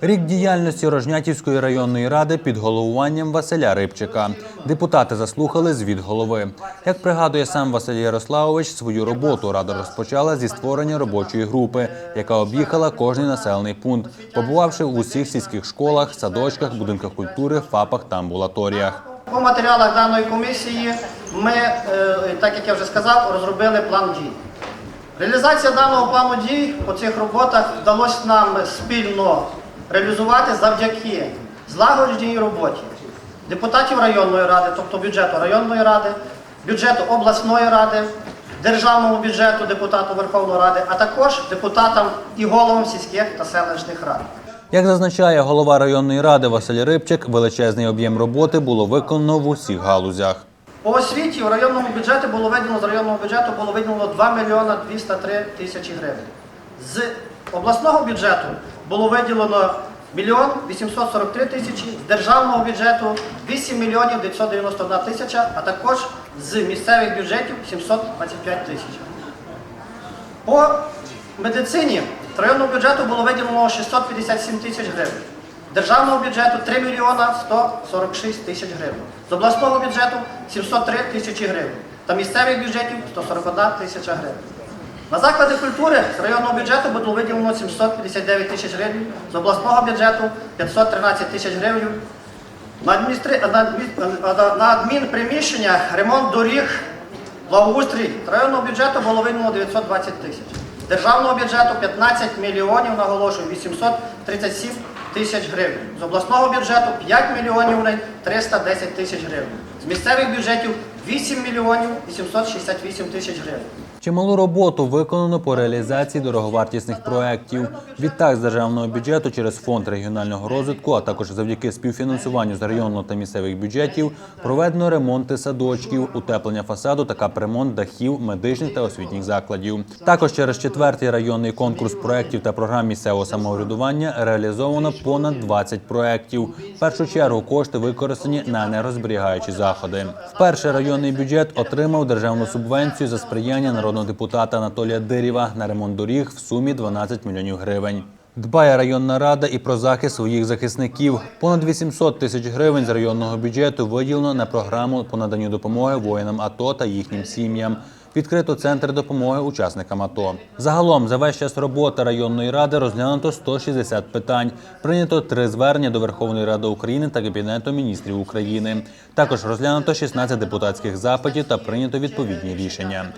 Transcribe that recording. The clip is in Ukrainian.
Рік діяльності Рожнятівської районної ради під головуванням Василя Рибчика. Депутати заслухали звіт голови. Як пригадує сам Василь Ярославович, свою роботу рада розпочала зі створення робочої групи, яка об'їхала кожний населений пункт, побувавши в усіх сільських школах, садочках, будинках культури, ФАПах та амбулаторіях. По матеріалах даної комісії ми, е, так як я вже сказав, розробили план дій. Реалізація даного плану дій по цих роботах вдалося нам спільно реалізувати завдяки злагодженій роботі депутатів районної ради, тобто бюджету районної ради, бюджету обласної ради, державному бюджету депутату Верховної Ради, а також депутатам і головам сільських та селищних рад. Як зазначає голова районної ради Василь Рибчик, величезний об'єм роботи було виконано в усіх галузях. По освіті в районному бюджеті було виділено з районного бюджету було виділено 2 мільйона 203 тисячі гривень. З обласного бюджету було виділено мільйон 843 тисячі, з державного бюджету 8 мільйонів 991 тисяча, а також з місцевих бюджетів 725 тисяч. По медицині районного бюджету було виділено 657 тисяч гривень. Державного бюджету 3 мільйона 146 тисяч гривень. З обласного бюджету 703 тисячі гривень. Та місцевих бюджетів 141 тисяча гривень. На заклади культури з районного бюджету було виділено 759 тисяч гривень, з обласного бюджету 513 тисяч гривень. На, адміністри... на, адмі- на адмінприміщеннях ремонт доріг, благоустрій з районного бюджету було виділено 920 тисяч. З державного бюджету 15 мільйонів, наголошую, 837 тисяч гривень. З обласного бюджету 5 мільйонів 310 тисяч гривень. З місцевих бюджетів 8 мільйонів 868 тисяч гривень. Чималу роботу виконано по реалізації дороговартісних проєктів. Відтак з державного бюджету через фонд регіонального розвитку, а також завдяки співфінансуванню з районного та місцевих бюджетів, проведено ремонти садочків, утеплення фасаду та капремонт дахів медичних та освітніх закладів. Також через четвертий районний конкурс проєктів та програм місцевого самоврядування реалізовано понад 20 проєктів. В першу чергу кошти використані на енергозберігаючі заходи. Вперше районний бюджет отримав державну субвенцію за сприяння народного депутата Анатолія Дирєва на ремонт доріг в сумі 12 мільйонів гривень. Дбає районна рада і про захист своїх захисників. Понад 800 тисяч гривень з районного бюджету виділено на програму по наданню допомоги воїнам АТО та їхнім сім'ям. Відкрито центр допомоги учасникам АТО. Загалом за весь час роботи районної ради розглянуто 160 питань. Прийнято три звернення до Верховної Ради України та Кабінету міністрів України. Також розглянуто 16 депутатських запитів та прийнято відповідні рішення.